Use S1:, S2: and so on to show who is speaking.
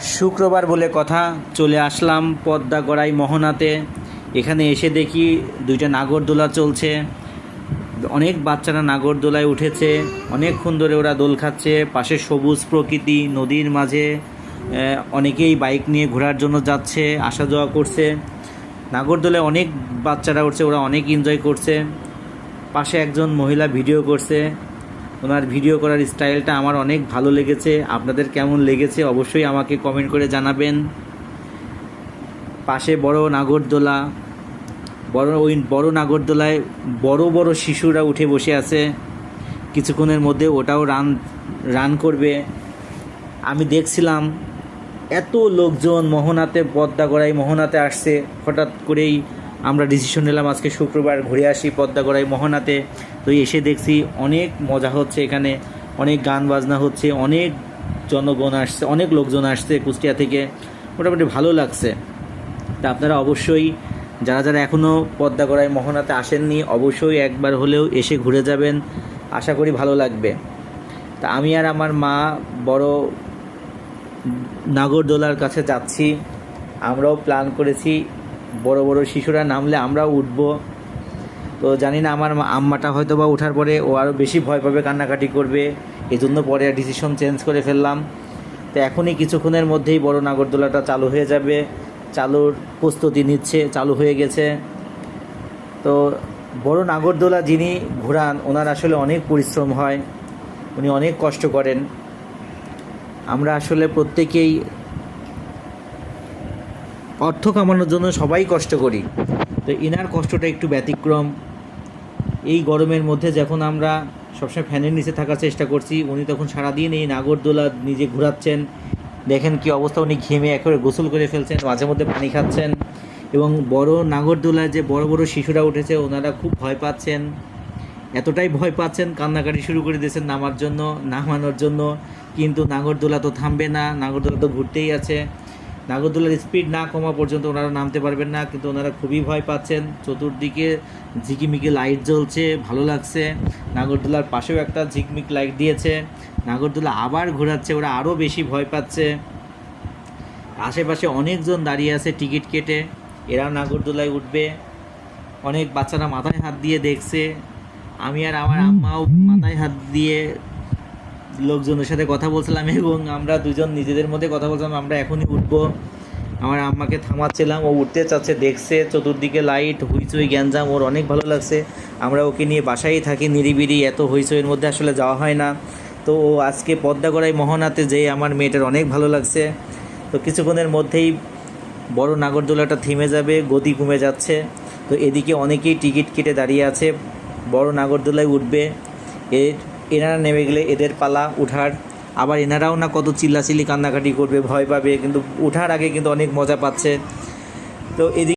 S1: শুক্রবার বলে কথা, চলে আসলাম পদ্মা গড়াই মোহনাতে। এখানে এসে দেখি দুইটা নাগরদোলা চলছে। অনেক বাচ্চারা নাগরদোলায় উঠেছে, অনেকক্ষণ ধরে ওরা দোল খাচ্ছে, পাশে সবুজ প্রকৃতি, নদীর মাঝে অনেকেই বাইক নিয়ে ঘোরার জন্য যাচ্ছে, আসা যাওয়া করছে। নাগরদোলায় অনেক বাচ্চারা উঠছে, ওরা অনেক এনজয় করছে। পাশে একজন মহিলা ভিডিও করছে। ওনার ভিডিও করার স্টাইলটা আমার অনেক ভালো লেগেছে। আপনাদের কেমন লেগেছে অবশ্যই আমাকে কমেন্ট করে জানাবেন। পাশে বড় নাগরদোলা, বড় ওই বড় নাগরদোলায় বড় বড় শিশুরা উঠে বসে আছে। কিছুক্ষণের মধ্যে ওটাও রান রান করবে। আমি দেখছিলাম এত লোকজন মোহনাতে পদ্মা গড়াই মোহনাতে আসছে। হঠাৎ করেই আমরা ডিসিশন নিলাম আজকে শুক্রবার ঘুরে আসি পদ্মা গড়াই মোহনাতে। তো এসে দেখছি অনেক মজা হচ্ছে এখানে, অনেক গান বাজনা হচ্ছে, অনেক জনগণ আসছে, অনেক লোকজন আসছে কুষ্টিয়া থেকে। মোটামুটি ভালো লাগছে। তা আপনারা অবশ্যই, যারা যারা এখনও পদ্মা গড়াই মোহনাতে আসেননি, অবশ্যই একবার হলেও এসে ঘুরে যাবেন। আশা করি ভালো লাগবে। তা আমি আর আমার মা বড় নাগরদোলার কাছে যাচ্ছি। আমরাও প্ল্যান করেছি বড় বড় শিশুরা নামলে আমরাও উঠব। তো জানি না আমার আম্মাটা হয়তো বা ওঠার পরে ও আরও বেশি ভয় পাবে, কান্নাকাটি করবে। এই জন্য পরে ডিসিশন চেঞ্জ করে ফেললাম। তো এখনই কিছুক্ষণের মধ্যেই বড় নাগরদোলাটা চালু হয়ে যাবে। চালুর প্রস্তুতি নিচ্ছে, চালু হয়ে গেছে। তো বড় নাগরদোলা যিনি ঘোরান, ওনার আসলে অনেক পরিশ্রম হয়। উনি অনেক কষ্ট করেন। আমরা আসলে প্রত্যেকেই অর্থ কামানোর জন্য সবাই কষ্ট করি। তো এনার কষ্টটা একটু ব্যতিক্রম। এই গরমের মধ্যে যখন আমরা সবসময় ফ্যানের নিচে থাকার চেষ্টা করছি, উনি তখন সারাদিন এই নাগরদোলা নিজে ঘোরাচ্ছেন। দেখেন কি অবস্থা, উনি ঘেমে একেবারে গোসল করে ফেলছেন, মাঝে মধ্যে পানি খাচ্ছেন এবং বড় নাগরদোলায় যে বড় বড় শিশুরা উঠেছে, ওনারা খুব ভয় পাচ্ছেন। এতটাই ভয় পাচ্ছেন, কান্নাকাটি শুরু করে দিয়েছেন নামার জন্য, নামানোর জন্য। কিন্তু নাগরদোলা তো থামবে না, নাগরদোলা তো ঘুরতেই আছে। নাগরদোলার স্পিড না কমা পর্যন্ত ওনারা নামতে পারবেন না, কিন্তু ওনারা খুবই ভয় পাচ্ছেন। চতুর্দিকে ঝিকিমিকি লাইট জ্বলছে, ভালো লাগছে। নাগরদোলার পাশেও একটা ঝিকমিক লাইট দিয়েছে। নাগরদোলা আবার ঘোরাচ্ছে, ওরা আরও বেশি ভয় পাচ্ছে। আশেপাশে অনেকজন দাঁড়িয়ে আছে টিকিট কেটে। এরাও নাগরদোলায় উঠবে। অনেক বাচ্চারা মাথায় হাত দিয়ে দেখছে। আমি আর আমার আম্মাও মাথায় হাত দিয়ে লোকজনের সাথে কথা বলছিলাম এবং আমরা দুজন নিজেদের মধ্যে কথা বলছিলাম, আমরা এখনই উঠবো। আমার আম্মাকে থামাচ্ছিলাম, ও উঠতে চাচ্ছে, দেখছে, চতুর্দিকে লাইট হুইচুই, গ্যাঞ্জাম, ওর অনেক ভালো লাগছে। আমরা ওকে নিয়ে বাসায় থাকি নিরিবিরি এত হুইচুইয়ের মধ্যে আসলে যাওয়া হয় না। তো ও আজকে পদ্মাগড়াই মহানাতে যেয়ে আমার মেয়েটার অনেক ভালো লাগছে। তো কিছুক্ষণের মধ্যেই বড় নাগরদোলাটা থেমে যাবে গতি কমে যাচ্ছে। তো এদিকে অনেকেই টিকিট কেটে দাঁড়িয়ে আছে। বড় নাগরদোলায় উঠবে। এর এনারা নেমে গেলে এদের পালা, উঠার। আবার এনারাও না কত চিল্লাচিল্লি কান্নাকাটি করবে, ভয় পাবে, কিন্তু উঠার আগে কিন্তু অনেক মজা পাচ্ছে। তো এদিকে